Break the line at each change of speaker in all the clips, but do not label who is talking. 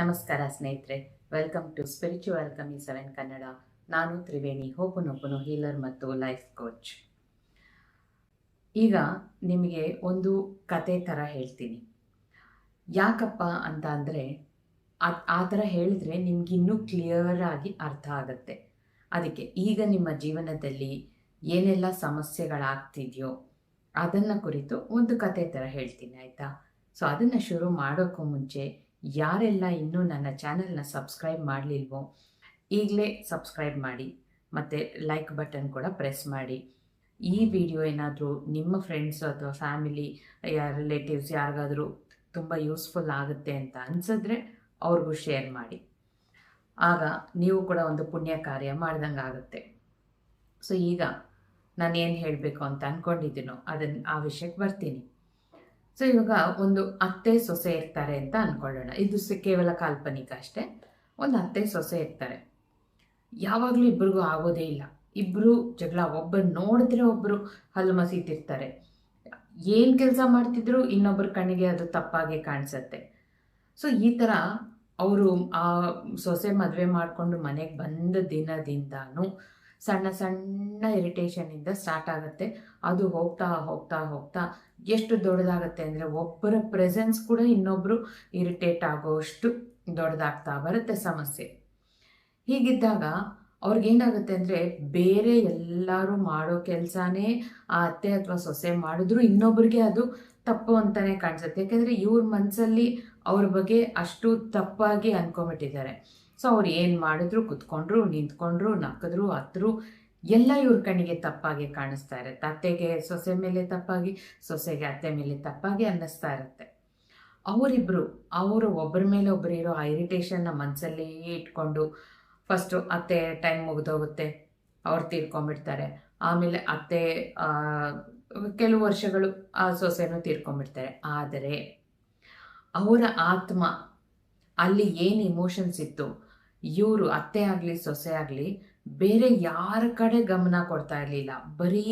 ನಮಸ್ಕಾರ ಸ್ನೇಹಿತರೆ. Welcome to spiritual ಕಮಿ ಸೆವೆನ್ ಕನ್ನಡ ನಾನು ತ್ರಿವೇಣಿ ಹೋಪನೊಬ್ಬನು ಹೀಲರ್ ಮತ್ತು ಲೈಫ್ ಕೋಚ್ ಈಗ ನಿಮಗೆ ಒಂದು ಕತೆ ಥರ ಹೇಳ್ತೀನಿ. ಯಾಕಪ್ಪ ಅಂತ ಅಂದರೆ ಆ ಥರ ಹೇಳಿದ್ರೆ ನಿಮಗಿನ್ನೂ ಕ್ಲಿಯರಾಗಿ ಅರ್ಥ ಆಗುತ್ತೆ. ಅದಕ್ಕೆ ಈಗ ನಿಮ್ಮ ಜೀವನದಲ್ಲಿ ಏನೆಲ್ಲ ಸಮಸ್ಯೆಗಳಾಗ್ತಿದೆಯೋ ಅದನ್ನು ಕುರಿತು ಒಂದು ಕತೆ ಥರ ಹೇಳ್ತೀನಿ, ಆಯಿತಾ? ಸೊ ಅದನ್ನು ಶುರು ಮಾಡೋಕ್ಕೂ ಮುಂಚೆ ಯಾರೆಲ್ಲ ಇನ್ನೂ ನನ್ನ ಚಾನಲ್ನ ಸಬ್ಸ್ಕ್ರೈಬ್ ಮಾಡಲಿಲ್ವೋ, ಈಗಲೇ ಸಬ್ಸ್ಕ್ರೈಬ್ ಮಾಡಿ, ಮತ್ತು ಲೈಕ್ ಬಟನ್ ಕೂಡ ಪ್ರೆಸ್ ಮಾಡಿ. ಈ ವಿಡಿಯೋ ಏನಾದರೂ ನಿಮ್ಮ ಫ್ರೆಂಡ್ಸ್ ಅಥವಾ ಫ್ಯಾಮಿಲಿ ರಿಲೇಟಿವ್ಸ್ ಯಾರಿಗಾದರೂ ತುಂಬ ಯೂಸ್ಫುಲ್ ಆಗುತ್ತೆ ಅಂತ ಅನಿಸಿದ್ರೆ ಅವ್ರಿಗೂ ಶೇರ್ ಮಾಡಿ. ಆಗ ನೀವು ಕೂಡ ಒಂದು ಪುಣ್ಯ ಕಾರ್ಯ ಮಾಡ್ದಂಗೆ ಆಗುತ್ತೆ. ಸೊ ಈಗ ನಾನು ಏನು ಹೇಳಬೇಕು ಅಂತ ಅಂದ್ಕೊಂಡಿದ್ದೀನೋ ಅದನ್ನು ಆ ವಿಷಯಕ್ಕೆ ಬರ್ತೀನಿ. ಸೊ ಇವಾಗ ಒಂದು ಅತ್ತೆ, ಸೊಸೆ ಇರ್ತಾರೆ ಅಂತ ಅಂದ್ಕೊಳ್ಳೋಣ ಇದು ಕೇವಲ ಕಾಲ್ಪನಿಕ ಅಷ್ಟೇ. ಒಂದು ಅತ್ತೆ, ಸೊಸೆ ಇರ್ತಾರೆ. ಯಾವಾಗಲೂ ಇಬ್ಬರಿಗೂ ಆಗೋದೇ ಇಲ್ಲ. ಇಬ್ಬರು ಜಗಳ ಒಬ್ಬರು ನೋಡಿದ್ರೆ ಒಬ್ಬರು ಹಲ್ಲು ಮಸೀತಿರ್ತಾರೆ ಏನು ಕೆಲಸ ಮಾಡ್ತಿದ್ರು ಇನ್ನೊಬ್ಬರ ಕಣ್ಣಿಗೆ ಅದು ತಪ್ಪಾಗಿ ಕಾಣಿಸುತ್ತೆ. ಸೊ ಈ ಥರ ಅವರು, ಆ ಸೊಸೆ ಮದುವೆ ಮಾಡಿಕೊಂಡು ಮನೆಗೆ ಬಂದ ದಿನದಿಂದನೂ ಸಣ್ಣ ಸಣ್ಣ ಇರಿಟೇಷನಿಂದ ಸ್ಟಾರ್ಟ್ ಆಗುತ್ತೆ. ಅದು ಹೋಗ್ತಾ ಹೋಗ್ತಾ ಹೋಗ್ತಾ ಎಷ್ಟು ದೊಡ್ಡದಾಗತ್ತೆ ಅಂದರೆ ಒಬ್ಬರ ಪ್ರೆಸೆನ್ಸ್ ಕೂಡ ಇನ್ನೊಬ್ಬರು ಇರಿಟೇಟ್ ಆಗೋಷ್ಟು ದೊಡ್ಡದಾಗ್ತಾ ಬರುತ್ತೆ ಸಮಸ್ಯೆ. ಹೀಗಿದ್ದಾಗ ಅವ್ರಿಗೇನಾಗುತ್ತೆ ಅಂದರೆ ಬೇರೆ ಎಲ್ಲರೂ ಮಾಡೋ ಕೆಲಸನೇ ಆ ಅತ್ತೆ ಅಥವಾ ಸೊಸೆ ಮಾಡಿದ್ರು ಇನ್ನೊಬ್ಬರಿಗೆ ಅದು ತಪ್ಪು ಅಂತಲೇ ಕಾಣಿಸುತ್ತೆ. ಯಾಕೆಂದರೆ ಇವ್ರ ಮನಸ್ಸಲ್ಲಿ ಅವ್ರ ಬಗ್ಗೆ ಅಷ್ಟು ತಪ್ಪಾಗಿ ಅಂದ್ಕೊಂಬಿಟ್ಟಿದ್ದಾರೆ ಸೊ ಅವ್ರು ಏನು ಮಾಡಿದ್ರು ಕುತ್ಕೊಂಡ್ರು, ನಿಂತ್ಕೊಂಡ್ರು, ನಕ್ಕದ್ರು, ಹತ್ರು ಎಲ್ಲ ಇವ್ರ ಕಣ್ಣಿಗೆ ತಪ್ಪಾಗಿ ಕಾಣಿಸ್ತಾ ಇರುತ್ತೆ. ಅತ್ತೆಗೆ ಸೊಸೆ ಮೇಲೆ ತಪ್ಪಾಗಿ, ಸೊಸೆಗೆ ಅತ್ತೆ ಮೇಲೆ ತಪ್ಪಾಗಿ ಅನ್ನಿಸ್ತಾ ಇರುತ್ತೆ. ಅವರಿಬ್ಬರು ಅವರು ಒಬ್ಬರ ಮೇಲೆ ಒಬ್ಬರು ಇರೋ ಆ ಇರಿಟೇಷನ್ನ ಮನಸ್ಸಲ್ಲೇ ಇಟ್ಕೊಂಡು ಫಸ್ಟು ಅತ್ತೆ ಟೈಮ್ ಮುಗಿದೋಗುತ್ತೆ. ಅವ್ರು ತೀರ್ಕೊಂಬಿಡ್ತಾರೆ ಆಮೇಲೆ ಅತ್ತೆ ಕೆಲವು ವರ್ಷಗಳು ಆ ಸೊಸೆನೂ ತೀರ್ಕೊಂಬಿಡ್ತಾರೆ ಆದರೆ ಅವರ ಆತ್ಮ, ಅಲ್ಲಿ ಏನು ಇಮೋಷನ್ಸ್ ಇತ್ತು, ಇವರು ಅತ್ತೆ ಆಗಲಿ, ಸೊಸೆ ಆಗಲಿ ಬೇರೆ ಯಾರ ಕಡೆ ಗಮನ ಕೊಡ್ತಾ ಇರಲಿಲ್ಲ. ಬರೀ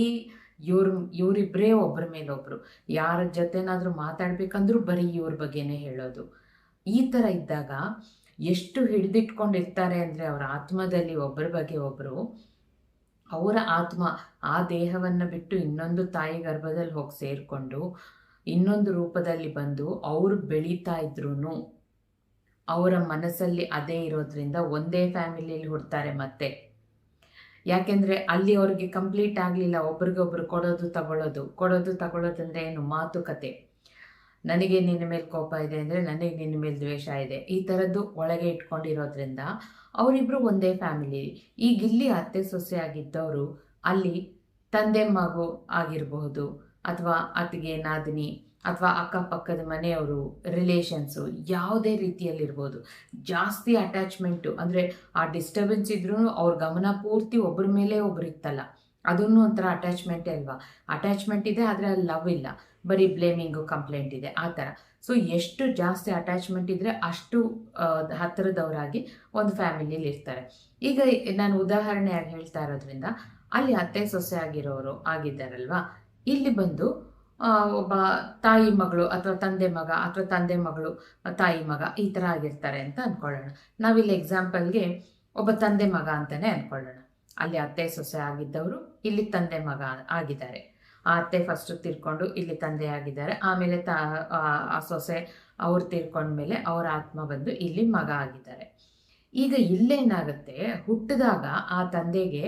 ಇವ್ರು ಇವರಿಬ್ಬರೇ ಒಬ್ಬರ ಮೇಲೊಬ್ಬರು ಯಾರ ಜೊತೆನಾದರೂ ಮಾತಾಡಬೇಕಂದ್ರೂ ಬರೀ ಇವ್ರ ಬಗ್ಗೆನೇ ಹೇಳೋದು. ಈ ಥರ ಇದ್ದಾಗ ಎಷ್ಟು ಹಿಡಿದಿಟ್ಕೊಂಡಿರ್ತಾರೆ ಅಂದರೆ ಅವರ ಆತ್ಮದಲ್ಲಿ ಒಬ್ಬರ ಬಗ್ಗೆ ಒಬ್ಬರು ಅವರ ಆತ್ಮ ಆ ದೇಹವನ್ನು ಬಿಟ್ಟು ಇನ್ನೊಂದು ತಾಯಿ ಗರ್ಭದಲ್ಲಿ ಹೋಗಿ ಸೇರಿಕೊಂಡು ಇನ್ನೊಂದು ರೂಪದಲ್ಲಿ ಬಂದು ಅವರು ಬೆಳೀತಾ ಇದ್ರು ಅವರ ಮನಸ್ಸಲ್ಲಿ ಅದೇ ಇರೋದ್ರಿಂದ ಒಂದೇ ಫ್ಯಾಮಿಲಿಯಲ್ಲಿ ಹುಡ್ತಾರೆ ಮತ್ತೆ. ಯಾಕೆಂದರೆ ಅಲ್ಲಿ ಅವ್ರಿಗೆ ಕಂಪ್ಲೀಟ್ ಆಗಲಿಲ್ಲ. ಒಬ್ರಿಗೊಬ್ರು ಕೊಡೋದು ತಗೊಳ್ಳೋದು ಕೊಡೋದು ತಗೊಳ್ಳೋದಂದ್ರೆ ಏನು? ಮಾತುಕತೆ. ನನಗೆ ನಿನ್ನ ಮೇಲೆ ಕೋಪ ಇದೆ ಅಂದರೆ ನನಗೆ ನಿನ್ನ ಮೇಲೆ ದ್ವೇಷ ಇದೆ. ಈ ಥರದ್ದು ಒಳಗೆ ಇಟ್ಕೊಂಡಿರೋದ್ರಿಂದ ಅವರಿಬ್ಬರು ಒಂದೇ ಫ್ಯಾಮಿಲಿ ಈಗ ಇಲ್ಲಿ ಅತ್ತೆ, ಸೊಸೆ ಆಗಿದ್ದವರು ಅಲ್ಲಿ ತಂದೆ, ಮಗು ಆಗಿರಬಹುದು ಅಥವಾ ಅತ್ತಿಗೆ, ನಾದಿನಿ ಅಥವಾ ಅಕ್ಕಪಕ್ಕದ ಮನೆಯವರು ರಿಲೇಷನ್ಸು ಯಾವುದೇ ರೀತಿಯಲ್ಲಿರ್ಬೋದು. ಜಾಸ್ತಿ ಅಟ್ಯಾಚ್ಮೆಂಟು ಅಂದರೆ ಆ ಡಿಸ್ಟರ್ಬೆನ್ಸ್ ಇದ್ರೂ ಅವ್ರ ಗಮನ ಪೂರ್ತಿ ಒಬ್ಬರ ಮೇಲೆ ಒಬ್ರು ಇತ್ತಲ್ಲ, ಅದನ್ನು ಒಂಥರ ಅಟ್ಯಾಚ್ಮೆಂಟೇ ಅಲ್ವಾ? ಅಟ್ಯಾಚ್ಮೆಂಟ್ ಇದೆ, ಆದರೆ ಅಲ್ಲಿ ಲವ್ ಇಲ್ಲ. ಬರೀ ಬ್ಲೇಮಿಂಗು ಕಂಪ್ಲೇಂಟ್ ಇದೆ, ಆ ಥರ. ಸೊ ಎಷ್ಟು ಜಾಸ್ತಿ ಅಟ್ಯಾಚ್ಮೆಂಟ್ ಇದ್ದರೆ ಅಷ್ಟು ಹತ್ತಿರದವರಾಗಿ ಒಂದು ಫ್ಯಾಮಿಲಿಯಲ್ಲಿ ಇರ್ತಾರೆ. ಈಗ ನಾನು ಉದಾಹರಣೆಯಾಗಿ ಹೇಳ್ತಾ ಇರೋದ್ರಿಂದ, ಅಲ್ಲಿ ಅತ್ತೆ ಸೊಸೆ ಆಗಿರೋರು ಆಗಿದ್ದಾರಲ್ವಾ? ಇಲ್ಲಿ ಬಂದು ಒಬ್ಬ ತಾಯಿ ಮಗಳು ಅಥವಾ ತಂದೆ ಮಗ ಅಥವಾ ತಂದೆ ಮಗಳು, ತಾಯಿ ಮಗ ಈ ಥರ ಆಗಿರ್ತಾರೆ ಅಂತ ಅಂದ್ಕೊಳ್ಳೋಣ ನಾವಿಲ್ಲಿ ಎಕ್ಸಾಂಪಲ್ಗೆ ಒಬ್ಬ ತಂದೆ ಮಗ ಅಂತಲೇ ಅಂದ್ಕೊಳ್ಳೋಣ ಅಲ್ಲಿ ಅತ್ತೆ ಸೊಸೆ ಆಗಿದ್ದವರು, ಇಲ್ಲಿ ತಂದೆ ಮಗ ಆಗಿದ್ದಾರೆ. ಆ ಅತ್ತೆ ಫಸ್ಟು ತಿರ್ಕೊಂಡು ಇಲ್ಲಿ ತಂದೆ ಆಗಿದ್ದಾರೆ. ಆಮೇಲೆ ತ, ಆ ಸೊಸೆ ಅವ್ರು ತಿರ್ಕೊಂಡ್ಮೇಲೆ ಅವರ ಆತ್ಮ ಬಂದು ಇಲ್ಲಿ ಮಗ ಆಗಿದ್ದಾರೆ. ಈಗ ಇಲ್ಲೇನಾಗುತ್ತೆ, ಹುಟ್ಟಿದಾಗ ಆ ತಂದೆಗೆ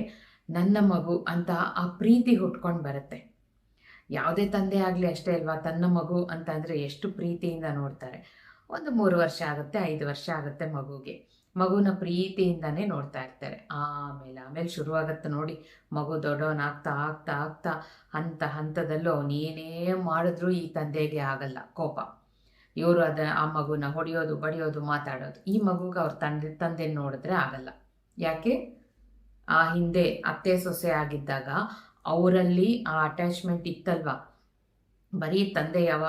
ನನ್ನ ಮಗು ಅಂತ ಆ ಪ್ರೀತಿ ಹುಟ್ಕೊಂಡು ಬರುತ್ತೆ. ಯಾವುದೇ ತಂದೆ ಆಗಲಿ ಅಷ್ಟೇ ಅಲ್ವಾ? ತನ್ನ ಮಗು ಅಂತ ಅಂದರೆ ಎಷ್ಟು ಪ್ರೀತಿಯಿಂದ ನೋಡ್ತಾರೆ. ಒಂದು ಮೂರು ವರ್ಷ ಆಗುತ್ತೆ, ಐದು ವರ್ಷ ಆಗುತ್ತೆ ಮಗುಗೆ. ಮಗುನ ಪ್ರೀತಿಯಿಂದನೇ ನೋಡ್ತಾ ಇರ್ತಾರೆ. ಆಮೇಲೆ ಆಮೇಲೆ ಶುರುವಾಗುತ್ತೆ ನೋಡಿ, ಮಗು ದೊಡ್ಡವನಾಗ್ತಾ ಆಗ್ತಾ ಆಗ್ತಾ ಹಂತ ಹಂತದಲ್ಲೂ ಅವನೇನೇ ಮಾಡಿದ್ರೂ ಈ ತಂದೆಗೆ ಆಗಲ್ಲ, ಕೋಪ. ಇವರು ಅದ, ಆ ಮಗುನ ಹೊಡೆಯೋದು, ಬಡಿಯೋದು, ಮಾತಾಡೋದು. ಈ ಮಗುಗೆ ಅವ್ರ ತಂದೆ ತಂದೆ ನೋಡಿದ್ರೆ ಆಗಲ್ಲ. ಯಾಕೆ? ಆ ಹಿಂದೆ ಅತ್ತೆ ಸೊಸೆ ಆಗಿದ್ದಾಗ ಅವರಲ್ಲಿ ಆ ಅಟ್ಯಾಚ್ಮೆಂಟ್ ಇತ್ತಲ್ವಾ? ಬರೀ ತಂದೆ ಯಾವ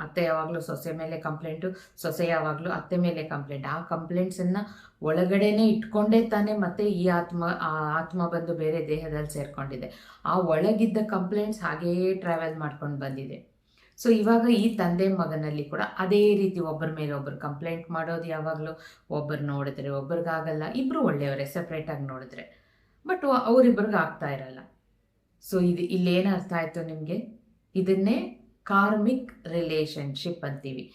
ಅತ್ತೆ ಯಾವಾಗಲೂ ಸೊಸೆ ಮೇಲೆ ಕಂಪ್ಲೇಂಟು ಸೊಸೆ ಯಾವಾಗಲೂ ಅತ್ತೆ ಮೇಲೆ ಕಂಪ್ಲೇಂಟ್ ಆ ಕಂಪ್ಲೇಂಟ್ಸನ್ನು ಒಳಗಡೆನೇ ಇಟ್ಕೊಂಡೇ ತಾನೇ ಮತ್ತೆ ಈ ಆತ್ಮ, ಆ ಆತ್ಮ ಬಂದು ಬೇರೆ ದೇಹದಲ್ಲಿ ಸೇರಿಕೊಂಡಿದೆ. ಆ ಒಳಗಿದ್ದ ಕಂಪ್ಲೇಂಟ್ಸ್ ಹಾಗೇ ಟ್ರಾವೆಲ್ ಮಾಡ್ಕೊಂಡು ಬಂದಿದೆ. ಸೊ ಇವಾಗ ಈ ತಂದೆ ಮಗನಲ್ಲಿ ಕೂಡ ಅದೇ ರೀತಿ ಒಬ್ಬರ ಮೇಲೆ ಒಬ್ಬರು ಕಂಪ್ಲೇಂಟ್ ಮಾಡೋದು ಯಾವಾಗಲೂ, ಒಬ್ಬರು ನೋಡಿದ್ರೆ ಒಬ್ರಿಗಾಗಲ್ಲ ಇಬ್ಬರು ಒಳ್ಳೆಯವರೇ ಸಪ್ರೇಟಾಗಿ ನೋಡಿದ್ರೆ. ಬಟ್ ಅವರಿಬ್ಬರಿಗೆ ಆಗ್ತಾ ಇರಲ್ಲ. ಸೊ ಇದು ಇಲ್ಲೇನು ಅರ್ಥ ಆಯಿತು ನಿಮಗೆ? ಇದನ್ನೇ ಕಾರ್ಮಿಕ್ ರಿಲೇಶನ್ಶಿಪ್ ಅಂತೀವಿ.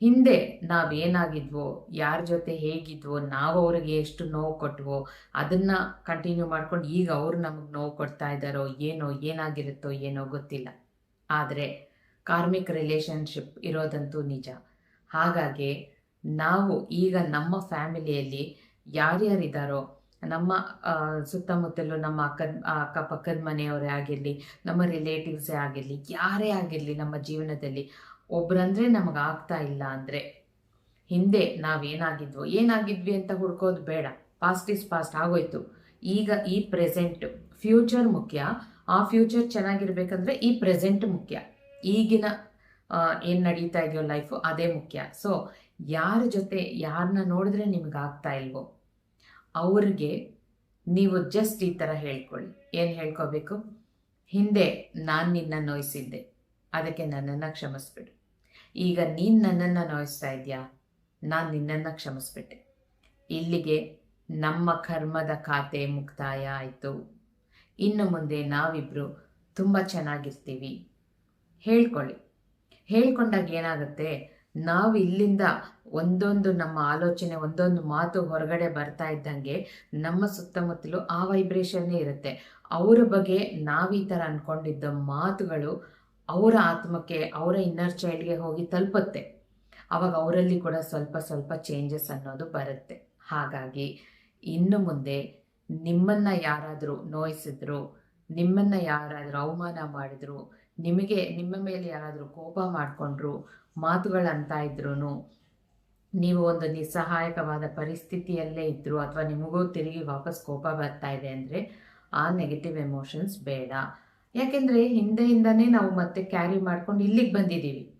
ಹಿಂದೆ ನಾವೇನಾಗಿದ್ವೋ, ಯಾರ ಜೊತೆ ಹೇಗಿದ್ವೋ, ನಾವು ಅವ್ರಿಗೆ ಎಷ್ಟು ನೋವು ಕೊಟ್ವೋ, ಅದನ್ನು ಕಂಟಿನ್ಯೂ ಮಾಡ್ಕೊಂಡು ಈಗ ಅವರು ನಮಗೆ ನೋವು ಕೊಡ್ತಾ ಇದ್ದಾರೋ ಏನೋ, ಏನಾಗಿರುತ್ತೋ, ಏನೋ ಗೊತ್ತಿಲ್ಲ. ಆದರೆ ಕಾರ್ಮಿಕ್ ರಿಲೇಶನ್ಶಿಪ್ ಇರೋದಂತೂ ನಿಜ. ಹಾಗಾಗಿ ನಾವು ಈಗ ನಮ್ಮ ಫ್ಯಾಮಿಲಿಯಲ್ಲಿ ಯಾರ್ಯಾರಿದ್ದಾರೋ ನಮ್ಮ ಸುತ್ತಮುತ್ತಲೂ ನಮ್ಮ ಅಕ್ಕ ಅಕ್ಕಪಕ್ಕದ ಮನೆಯವರೇ ಆಗಿರಲಿ, ನಮ್ಮ ರಿಲೇಟಿವ್ಸೇ ಆಗಿರಲಿ, ಯಾರೇ ಆಗಿರಲಿ ನಮ್ಮ ಜೀವನದಲ್ಲಿ ಒಬ್ರಂದ್ರೆ ನಮಗೆ ಆಗ್ತಾ ಇಲ್ಲ ಅಂದರೆ ಹಿಂದೆ ನಾವೇನಾಗಿದ್ವು, ಏನಾಗಿದ್ವಿ ಅಂತ ಹುಡ್ಕೋದು ಬೇಡ. ಪಾಸ್ಟ್ ಇಸ್ ಪಾಸ್ಟ್ ಆಗೋಯ್ತು. ಈಗ ಈ ಪ್ರೆಸೆಂಟ್ ಫ್ಯೂಚರ್ ಮುಖ್ಯ. ಆ ಫ್ಯೂಚರ್ ಚೆನ್ನಾಗಿರ್ಬೇಕಂದ್ರೆ ಈ ಪ್ರೆಸೆಂಟ್ ಮುಖ್ಯ. ಈಗಿನ ಏನು ನಡೀತಾ ಇದೆಯೋ ಲೈಫು ಅದೇ ಮುಖ್ಯ. ಸೊ ಯಾರ ಜೊತೆ ಯಾರನ್ನ ನೋಡಿದ್ರೆ ನಿಮ್ಗೆ ಆಗ್ತಾ ಇಲ್ವೋ ಅವ್ರಿಗೆ ನೀವು ಜಸ್ಟ್ ಈ ಥರ ಹೇಳ್ಕೊಳ್ಳಿ. ಏನು ಹೇಳ್ಕೋಬೇಕು? ಹಿಂದೆ ನಾನು ನಿನ್ನ ನೋಯಿಸಿದ್ದೆ. ಅದಕ್ಕೆ ನನ್ನನ್ನು ಕ್ಷಮಿಸ್ಬಿಡು. ಈಗ ನೀನು ನನ್ನನ್ನು ನೋಯಿಸ್ತಾ ಇದೆಯಾ? ನಾನು ನಿನ್ನನ್ನು ಕ್ಷಮಿಸ್ಬಿಟ್ಟೆ. ಇಲ್ಲಿಗೆ ನಮ್ಮ ಕರ್ಮದ ಖಾತೆ ಮುಕ್ತಾಯ ಆಯಿತು. ಇನ್ನು ಮುಂದೆ ನಾವಿಬ್ಬರು ತುಂಬ ಚೆನ್ನಾಗಿರ್ತೀವಿ. ಹೇಳ್ಕೊಳ್ಳಿ. ಹೇಳ್ಕೊಂಡಾಗ ಏನಾಗುತ್ತೆ? ನಾವು ಇಲ್ಲಿಂದ ಒಂದೊಂದು ನಮ್ಮ ಆಲೋಚನೆ, ಒಂದೊಂದು ಮಾತು ಹೊರಗಡೆ ಬರ್ತಾ ಇದ್ದಂಗೆ ನಮ್ಮ ಸುತ್ತಮುತ್ತಲು ಆ ವೈಬ್ರೇಷನ್ನೇ ಇರುತ್ತೆ. ಅವರ ಬಗ್ಗೆ ನಾವು ಈ ಥರ ಅಂದ್ಕೊಂಡಿದ್ದ ಮಾತುಗಳು ಅವರ ಆತ್ಮಕ್ಕೆ, ಅವರ ಇನ್ನರ್ ಚೈಲ್ಡ್ಗೆ ಹೋಗಿ ತಲುಪುತ್ತೆ. ಅವಾಗ ಅವರಲ್ಲಿ ಕೂಡ ಸ್ವಲ್ಪ ಸ್ವಲ್ಪ ಚೇಂಜಸ್ ಅನ್ನೋದು ಬರುತ್ತೆ. ಹಾಗಾಗಿ ಇನ್ನು ಮುಂದೆ ನಿಮ್ಮನ್ನು ಯಾರಾದರೂ ನೋಯಿಸಿದ್ರು, ನಿಮ್ಮನ್ನು ಯಾರಾದರೂ ಅವಮಾನ ಮಾಡಿದ್ರು ನಿಮಗೆ ನಿಮ್ಮ ಮೇಲೆ ಯಾರಾದರೂ ಕೋಪ ಮಾಡಿಕೊಂಡ್ರು ಮಾತುಗಳಂತ ಇದ್ರೂ ನೀವು ಒಂದು ನಿಸ್ಸಹಾಯಕವಾದ ಪರಿಸ್ಥಿತಿಯಲ್ಲೇ ಇದ್ದರು ಅಥವಾ ನಿಮಗೂ ತಿರುಗಿ ವಾಪಸ್ ಕೋಪ ಬರ್ತಾ ಇದೆ ಅಂದರೆ ಆ ನೆಗೆಟಿವ್ ಎಮೋಷನ್ಸ್ ಬೇಡ. ಯಾಕೆಂದರೆ ಹಿಂದೆಯಿಂದನೇ ನಾವು ಮತ್ತೆ ಕ್ಯಾರಿ ಮಾಡ್ಕೊಂಡು ಇಲ್ಲಿಗೆ ಬಂದಿದ್ದೀವಿ.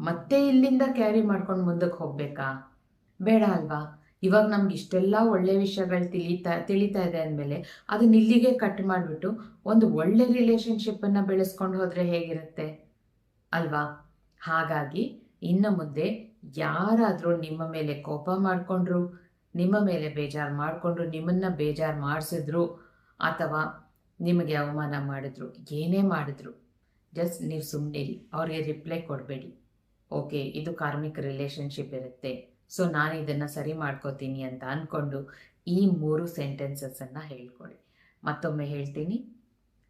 ಮತ್ತೆ ಇಲ್ಲಿಂದ ಕ್ಯಾರಿ ಮಾಡ್ಕೊಂಡು ಮುಂದಕ್ಕೆ ಹೋಗಬೇಕಾ? ಬೇಡ ಅಲ್ವಾ? ಇವಾಗ ನಮ್ಗೆ ಇಷ್ಟೆಲ್ಲ ಒಳ್ಳೆ ವಿಷಯಗಳು ತಿಳಿತಾ ತಿಳಿತಾ ಇದೆ ಅಂದಮೇಲೆ ಅದನ್ನ ಇಲ್ಲಿಗೆ ಕಟ್ ಮಾಡಿಬಿಟ್ಟು ಒಂದು ಒಳ್ಳೆ ರಿಲೇಶನ್ಶಿಪ್ಪನ್ನು ಬೆಳೆಸ್ಕೊಂಡು ಹೋದರೆ ಹೇಗಿರುತ್ತೆ? ಅಲ್ವಾ? ಹಾಗಾಗಿ ಇನ್ನು ಮುಂದೆ ಯಾರಾದರೂ ನಿಮ್ಮ ಮೇಲೆ ಕೋಪ ಮಾಡಿಕೊಂಡ್ರು, ನಿಮ್ಮ ಮೇಲೆ ಬೇಜಾರು ಮಾಡಿಕೊಂಡ್ರು, ನಿಮ್ಮನ್ನು ಬೇಜಾರು ಮಾಡಿಸಿದ್ರು, ಅಥವಾ ನಿಮಗೆ ಅವಮಾನ ಮಾಡಿದ್ರು, ಏನೇ ಮಾಡಿದ್ರು ಜಸ್ಟ್ ನೀವು ಸುಮ್ಮನಿರಿ ಅವ್ರಿಗೆ ರಿಪ್ಲೈ ಕೊಡಬೇಡಿ. ಓಕೆ ಇದು ಕಾರ್ಮಿಕ ರಿಲೇಶನ್ಶಿಪ್ ಇರುತ್ತೆ. ಸೊ ನಾನು ಇದನ್ನು ಸರಿ ಮಾಡ್ಕೋತೀನಿ ಅಂತ ಅಂದ್ಕೊಂಡು ಈ ಮೂರು ಸೆಂಟೆನ್ಸಸ್ಸನ್ನು ಹೇಳ್ಕೊಳ್ಳಿ ಮತ್ತೊಮ್ಮೆ ಹೇಳ್ತೀನಿ.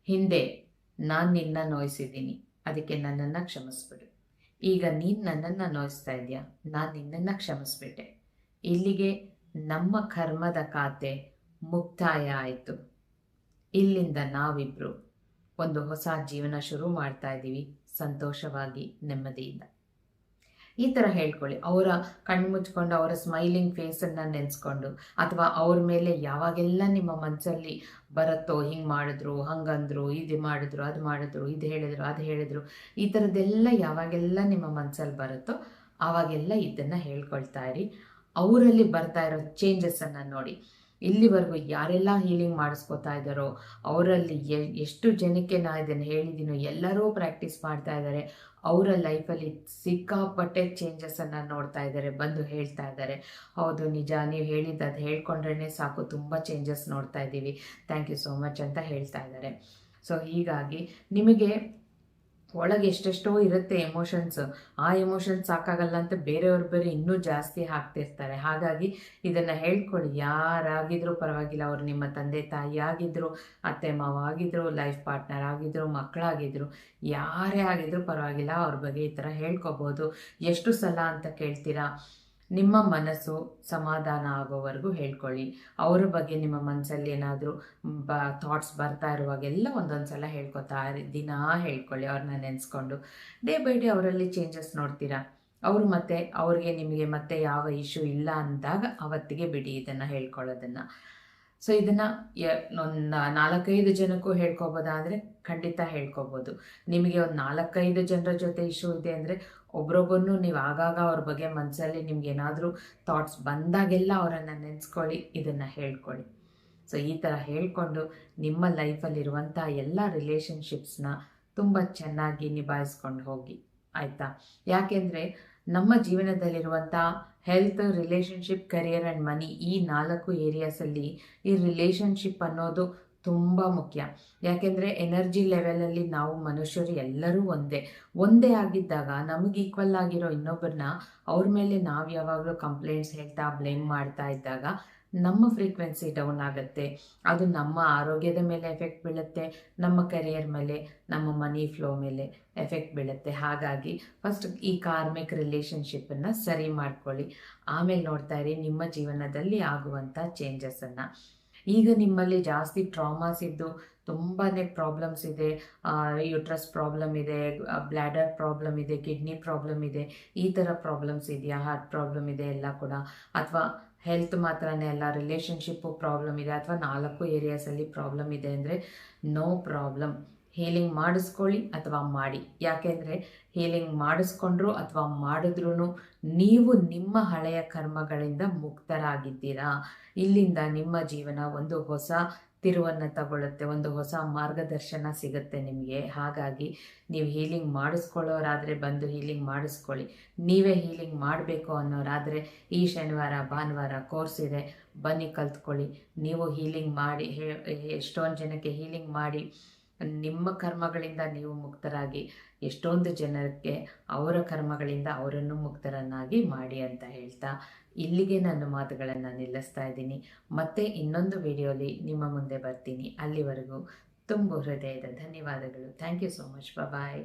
ಹಿಂದೆ ನಾನು ನಿನ್ನ ನೋಯಿಸಿದ್ದೀನಿ. ಅದಕ್ಕೆ ನನ್ನನ್ನು ಕ್ಷಮಿಸ್ಬಿಡು. ಈಗ ನೀನು ನನ್ನನ್ನು ನೋಯಿಸ್ತಾ ಇದೆಯಾ? ನಾನು ನಿನ್ನನ್ನು ಕ್ಷಮಿಸ್ಬಿಟ್ಟೆ. ಇಲ್ಲಿಗೆ ನಮ್ಮ ಕರ್ಮದ ಖಾತೆ ಮುಕ್ತಾಯ ಆಯಿತು. ಇಲ್ಲಿಂದ ನಾವಿಬ್ಬರು ಒಂದು ಹೊಸ ಜೀವನ ಶುರು ಮಾಡ್ತಾ ಇದ್ದೀವಿ. ಸಂತೋಷವಾಗಿ, ನೆಮ್ಮದಿಯಿಂದ. ಈ ತರ ಹೇಳ್ಕೊಳ್ಳಿ. ಅವರ ಕಣ್ಣು ಮುಚ್ಕೊಂಡು, ಅವರ ಸ್ಮೈಲಿಂಗ್ ಫೇಸನ್ನು ನೆನೆಸ್ಕೊಂಡು, ಅಥವಾ ಅವ್ರ ಮೇಲೆ ಯಾವಾಗೆಲ್ಲ ನಿಮ್ಮ ಮನಸ್ಸಲ್ಲಿ ಬರುತ್ತೋ, ಹಿಂಗೆ ಮಾಡಿದ್ರು, ಹಂಗಂದ್ರು, ಇದು ಮಾಡಿದ್ರು, ಅದು ಮಾಡಿದ್ರು, ಇದು ಹೇಳಿದ್ರು, ಅದು ಹೇಳಿದ್ರು, ಈ ಥರದ್ದೆಲ್ಲ ಯಾವಾಗೆಲ್ಲ ನಿಮ್ಮ ಮನಸ್ಸಲ್ಲಿ ಬರುತ್ತೋ, ಆವಾಗೆಲ್ಲ ಇದನ್ನು ಹೇಳ್ಕೊಳ್ತಾ ಇರಿ. ಅವರಲ್ಲಿ ಬರ್ತಾ ಇರೋ ಚೇಂಜಸ್ಸನ್ನು ನೋಡಿ. ಇಲ್ಲಿವರೆಗೂ ಯಾರೆಲ್ಲ ಹೀಲಿಂಗ್ ಮಾಡಿಸ್ಕೋತಾ ಇದ್ದಾರೋ, ಅವರಲ್ಲಿ ಎಷ್ಟು ಜನಕ್ಕೆ ನಾ ಇದನ್ನು ಹೇಳಿದ್ದೀನೋ ಎಲ್ಲರೂ ಪ್ರಾಕ್ಟೀಸ್ ಮಾಡ್ತಾ ಇದ್ದಾರೆ. ಅವರ ಲೈಫಲ್ಲಿ ಸಿಕ್ಕಾಪಟ್ಟೆ ಚೇಂಜಸನ್ನು ನೋಡ್ತಾ ಇದ್ದಾರೆ ಬಂದು ಹೇಳ್ತಾ ಇದ್ದಾರೆ ಹೌದು, ನಿಜ. ನೀವು ಹೇಳಿದ್ದು ಅದು ಹೇಳ್ಕೊಂಡ್ರೇ ಸಾಕು. ತುಂಬ ಚೇಂಜಸ್ ನೋಡ್ತಾ ಇದ್ದೀವಿ. ಥ್ಯಾಂಕ್ ಯು ಸೋ ಮಚ್ ಅಂತ ಹೇಳ್ತಾ ಇದ್ದಾರೆ ಸೊ ಹೀಗಾಗಿ ನಿಮಗೆ ಒಳಗೆ ಎಷ್ಟೆಷ್ಟೋ ಇರುತ್ತೆ ಎಮೋಷನ್ಸ್ ಆ ಎಮೋಷನ್ಸ್ ಸಾಕಾಗಲ್ಲ ಅಂತ ಬೇರೆಯವ್ರ ಬೇರೆ ಇನ್ನೂ ಜಾಸ್ತಿ ಹಾಕ್ತಿರ್ತಾರೆ. ಹಾಗಾಗಿ ಇದನ್ನು ಹೇಳ್ಕೊಳ್ಳಿ. ಯಾರಾಗಿದ್ರೂ ಪರವಾಗಿಲ್ಲ. ಅವ್ರು ನಿಮ್ಮ ತಂದೆ ತಾಯಿ ಆಗಿದ್ರು ಅತ್ತೆ ಮಾವ ಆಗಿದ್ರು ಲೈಫ್ ಪಾರ್ಟ್ನರ್ ಆಗಿದ್ದರು ಮಕ್ಕಳಾಗಿದ್ರು, ಯಾರೇ ಆಗಿದ್ರೂ ಪರವಾಗಿಲ್ಲ. ಅವ್ರ ಬಗ್ಗೆ ಈ ಥರ ಹೇಳ್ಕೊಬೋದು. ಎಷ್ಟು ಸಲ ಅಂತ ಕೇಳ್ತೀರಾ? ನಿಮ್ಮ ಮನಸ್ಸು ಸಮಾಧಾನ ಆಗೋವರೆಗೂ ಹೇಳ್ಕೊಳ್ಳಿ. ಅವರ ಬಗ್ಗೆ ನಿಮ್ಮ ಮನಸ್ಸಲ್ಲಿ ಏನಾದರೂ ಬ ಥಾಟ್ಸ್ ಬರ್ತಾ ಇರುವಾಗೆಲ್ಲ ಒಂದೊಂದು ಸಲ ಹೇಳ್ಕೊತಾ ದಿನ ಹೇಳ್ಕೊಳ್ಳಿ ಅವ್ರನ್ನ ನೆನೆಸ್ಕೊಂಡು. ಡೇ ಬೈ ಡೇ ಅವರಲ್ಲಿ ಚೇಂಜಸ್ ನೋಡ್ತೀರಾ? ಅವರು ಮತ್ತೆ, ಅವ್ರಿಗೆ ನಿಮಗೆ ಮತ್ತೆ ಯಾವ ಇಶ್ಯೂ ಇಲ್ಲ ಅಂದಾಗ ಅವತ್ತಿಗೆ ಬಿಡಿ ಇದನ್ನು ಹೇಳ್ಕೊಳ್ಳೋದನ್ನು. ಸೊ ಇದನ್ನು ಒಂದು ನಾಲ್ಕೈದು ಜನಕ್ಕೂ ಹೇಳ್ಕೊಬೋದಾ ಅಂದರೆ ಖಂಡಿತ ಹೇಳ್ಕೊಬೋದು. ನಿಮಗೆ ಒಂದು ನಾಲ್ಕೈದು ಜನರ ಜೊತೆ ಇಶ್ಯೂ ಇದೆ ಅಂದರೆ ಒಬ್ರೊಬ್ಬರನ್ನು ನೀವು ಆಗಾಗ ಅವ್ರ ಬಗ್ಗೆ ಮನಸ್ಸಲ್ಲಿ ನಿಮ್ಗೆ ಏನಾದರೂ ಥಾಟ್ಸ್ ಬಂದಾಗೆಲ್ಲ ಅವರನ್ನು ನೆನೆಸ್ಕೊಳ್ಳಿ, ಇದನ್ನು ಹೇಳ್ಕೊಳ್ಳಿ. ಸೊ ಈ ಥರ ಹೇಳಿಕೊಂಡು ನಿಮ್ಮ ಲೈಫಲ್ಲಿರುವಂಥ ಎಲ್ಲ ರಿಲೇಷನ್ಶಿಪ್ಸ್ನ ತುಂಬ ಚೆನ್ನಾಗಿ ನಿಭಾಯಿಸ್ಕೊಂಡು ಹೋಗಿ. ಆಯಿತಾ? ಯಾಕೆಂದರೆ ನಮ್ಮ ಜೀವನದಲ್ಲಿರುವಂಥ health relationship career and money ಈ ನಾಲ್ಕು ಏರಿಯಾಸಲ್ಲಿ ಈ ರಿಲೇಷನ್ಶಿಪ್ ಅನ್ನೋದು ತುಂಬ ಮುಖ್ಯ. ಯಾಕೆಂದರೆ ಎನರ್ಜಿ ಲೆವೆಲಲ್ಲಿ ನಾವು ಮನುಷ್ಯರು ಎಲ್ಲರೂ ಒಂದೇ. ಒಂದೇ ಆಗಿದ್ದಾಗ ನಮಗೆ ಈಕ್ವಲ್ ಆಗಿರೋ ಇನ್ನೊಬ್ಬರನ್ನ ಅವ್ರ ಮೇಲೆ ನಾವು ಯಾವಾಗಲೂ ಕಂಪ್ಲೇಂಟ್ಸ್ ಹೇಳ್ತಾ ಬ್ಲೇಮ್ ಮಾಡ್ತಾ ಇದ್ದಾಗ ನಮ್ಮ ಫ್ರೀಕ್ವೆನ್ಸಿ ಡೌನ್ ಆಗುತ್ತೆ. ಅದು ನಮ್ಮ ಆರೋಗ್ಯದ ಮೇಲೆ ಎಫೆಕ್ಟ್ ಬೀಳುತ್ತೆ, ನಮ್ಮ ಕೆರಿಯರ್ ಮೇಲೆ, ನಮ್ಮ ಮನಿ ಫ್ಲೋ ಮೇಲೆ ಎಫೆಕ್ಟ್ ಬೀಳುತ್ತೆ. ಹಾಗಾಗಿ ಫಸ್ಟ್ ಈ ಕಾರ್ಮಿಕ್ ರಿಲೇಷನ್ಶಿಪ್ಪನ್ನು ಸರಿ ಮಾಡ್ಕೊಳ್ಳಿ. ಆಮೇಲೆ ನೋಡ್ತಾ ಇರಿ ನಿಮ್ಮ ಜೀವನದಲ್ಲಿ ಆಗುವಂಥ ಚೇಂಜಸನ್ನು ಈಗ ನಿಮ್ಮಲ್ಲಿ ಜಾಸ್ತಿ ಟ್ರಾಮಾಸ್ ಇದ್ದು ತುಂಬಾ ಪ್ರಾಬ್ಲಮ್ಸ್ ಇದೆ ಯುಟ್ರಸ್ ಪ್ರಾಬ್ಲಮ್ ಇದೆ ಬ್ಲ್ಯಾಡರ್ ಪ್ರಾಬ್ಲಮ್ ಇದೆ ಕಿಡ್ನಿ ಪ್ರಾಬ್ಲಮ್ ಇದೆ, ಈ ಥರ ಪ್ರಾಬ್ಲಮ್ಸ್ ಇದೆಯಾ? ಹಾರ್ಟ್ ಪ್ರಾಬ್ಲಮ್ ಇದೆ, ಎಲ್ಲ ಕೂಡ. ಅಥವಾ ಹೆಲ್ತ್ ಮಾತ್ರನೇ ಅಲ್ಲ ರಿಲೇಷನ್ಶಿಪ್ಪು ಪ್ರಾಬ್ಲಮ್ ಇದೆ, ಅಥವಾ ನಾಲ್ಕು ಏರಿಯಾಸಲ್ಲಿ ಪ್ರಾಬ್ಲಮ್ ಇದೆ ಅಂದರೆ ನೋ ಪ್ರಾಬ್ಲಮ್ ಹೀಲಿಂಗ್ ಮಾಡಿಸ್ಕೊಳ್ಳಿ ಅಥವಾ ಮಾಡಿ. ಯಾಕೆಂದರೆ ಹೀಲಿಂಗ್ ಮಾಡಿಸ್ಕೊಂಡ್ರು ಅಥವಾ ಮಾಡಿದ್ರೂ ನೀವು ನಿಮ್ಮ ಹಳೆಯ ಕರ್ಮಗಳಿಂದ ಮುಕ್ತರಾಗಿದ್ದೀರಾ. ಇಲ್ಲಿಂದ ನಿಮ್ಮ ಜೀವನ ಒಂದು ಹೊಸ ತಿರುವನ್ನು ತಗೊಳ್ಳುತ್ತೆ, ಒಂದು ಹೊಸ ಮಾರ್ಗದರ್ಶನ ಸಿಗುತ್ತೆ ನಿಮಗೆ. ಹಾಗಾಗಿ ನೀವು ಹೀಲಿಂಗ್ ಮಾಡಿಸ್ಕೊಳ್ಳೋರಾದರೆ ಬಂದು ಹೀಲಿಂಗ್ ಮಾಡಿಸ್ಕೊಳ್ಳಿ. ನೀವೇ ಹೀಲಿಂಗ್ ಮಾಡಬೇಕು ಅನ್ನೋರಾದರೆ ಈ ಶನಿವಾರ, ಭಾನುವಾರ ಕೋರ್ಸ್ ಇದೆ. ಬನ್ನಿ ಕಲ್ತ್ಕೊಳ್ಳಿ. ನೀವು ಹೀಲಿಂಗ್ ಮಾಡಿ ಎಷ್ಟೊಂದು ಜನಕ್ಕೆ ಹೀಲಿಂಗ್ ಮಾಡಿ ನಿಮ್ಮ ಕರ್ಮಗಳಿಂದ ನೀವು ಮುಕ್ತರಾಗಿ, ಎಷ್ಟೊಂದು ಜನಕ್ಕೆ ಅವರ ಕರ್ಮಗಳಿಂದ ಅವರನ್ನು ಮುಕ್ತರನ್ನಾಗಿ ಮಾಡಿ ಅಂತ ಹೇಳ್ತಾ ಇಲ್ಲಿಗೆ ನನ್ನ ಮಾತುಗಳನ್ನು ನಿಲ್ಲಿಸ್ತಾ ಇದ್ದೀನಿ. ಮತ್ತೆ ಇನ್ನೊಂದು ವಿಡಿಯೋಲಿ ನಿಮ್ಮ ಮುಂದೆ ಬರ್ತೀನಿ. ಅಲ್ಲಿವರೆಗೂ ತುಂಬ ಹೃದಯದ ಧನ್ಯವಾದಗಳು. Thank you so much. Bye